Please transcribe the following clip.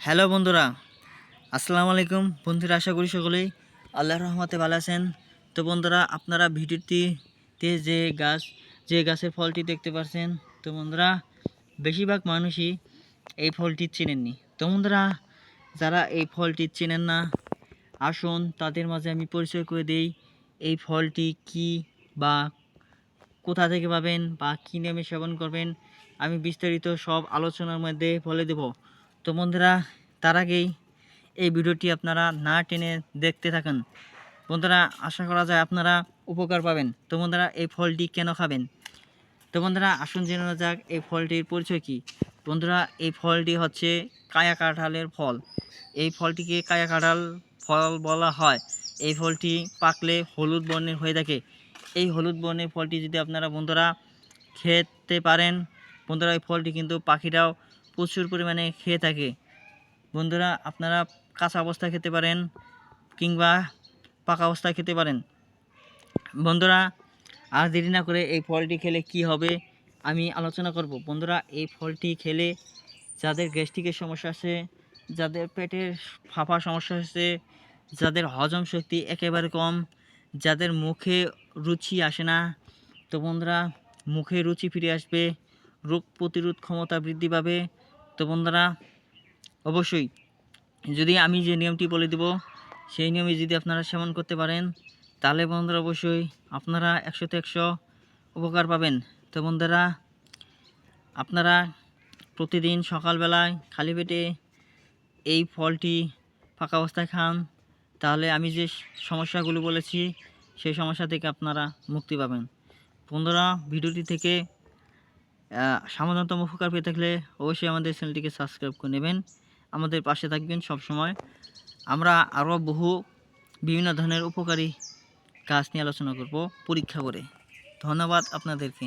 Hello বন্ধুরা, আসসালামু আলাইকুম। বন্ধুরা, আশা করি সকলেই আল্লাহর রহমতে ভালো আছেন। তো বন্ধুরা, আপনারা ভিডিওটিতে যে গাছ, যে গাছের ফলটি দেখতে পাচ্ছেন তো বন্ধুরা, বেশিরভাগ মানুষই এই ফলটি চেনেননি। তো বন্ধুরা, যারা এই ফলটি চেনেন না, আসুন তাদের মাঝে আমি পরিচয় করে দেই, এই ফলটি কি বা কোথা থেকে পাবেন বা কী নিয়মে সেবন করবেন, আমি বিস্তারিত সব আলোচনার মধ্যে বলে দেব। তো বন্ধুরা, তার আগেই এই ভিডিওটি আপনারা না টেনে দেখতে থাকেন। বন্ধুরা, আশা করা যায় আপনারা উপকার পাবেন। তো বন্ধুরা, এই ফলটি কেন খাবেন? তো বন্ধুরা, আসুন জেনে যাক এই ফলটির পরিচয় কী। বন্ধুরা, এই ফলটি হচ্ছে কায়া কাঁঠালের ফল। এই ফলটিকে কায়া কাঁঠাল ফল বলা হয়। এই ফলটি পাকলে হলুদ বর্ণের হয়ে থাকে। এই হলুদ বর্ণের ফলটি যদি আপনারা বন্ধুরা খেতে পারেন, বন্ধুরা, এই ফলটি কিন্তু পাখিরাও প্রচুর পরিমাণে খেয়ে থাকে। বন্ধুরা, আপনারা কাঁচা অবস্থায় খেতে পারেন কিংবা পাকা অবস্থায় খেতে পারেন। বন্ধুরা, আর দেরি না করে এই ফলটি খেলে কি হবে আমি আলোচনা করব। বন্ধুরা, এই ফলটি খেলে যাদের গ্যাস্ট্রিকের সমস্যা আছে, যাদের পেটের ফাঁপা সমস্যা আছে, যাদের হজম শক্তি একেবারে কম, যাদের মুখে রুচি আসে না, তো বন্ধুরা, মুখে রুচি ফিরে আসবে, রোগ প্রতিরোধ ক্ষমতা বৃদ্ধি পাবে তো বন্ধুরা, অবশ্যই যদি আমি যে নিয়মটি বলে দেব, সেই নিয়মে যদি আপনারা সেবন করতে পারেন, তাহলে বন্ধুরা অবশ্যই আপনারা একশোতে একশো উপকার পাবেন। তো বন্ধুরা, আপনারা প্রতিদিন সকালবেলায় খালি পেটে এই ফলটি ফাঁকা অবস্থায় খান, তাহলে আমি যে সমস্যাগুলো বলেছি, সেই সমস্যা থেকে আপনারা মুক্তি পাবেন। বন্ধুরা, ভিডিওটি থেকে সামান্যতম উপকার পেয়ে থাকলে অবশ্যই আমাদের চ্যানেলটিকে সাবস্ক্রাইব করে নেবেন। আমাদের পাশে থাকবেন সব সময় আমরা আরও বহু বিভিন্ন ধরনের উপকারী কাজ নিয়ে আলোচনা করব পরীক্ষা করে। ধন্যবাদ আপনাদেরকে।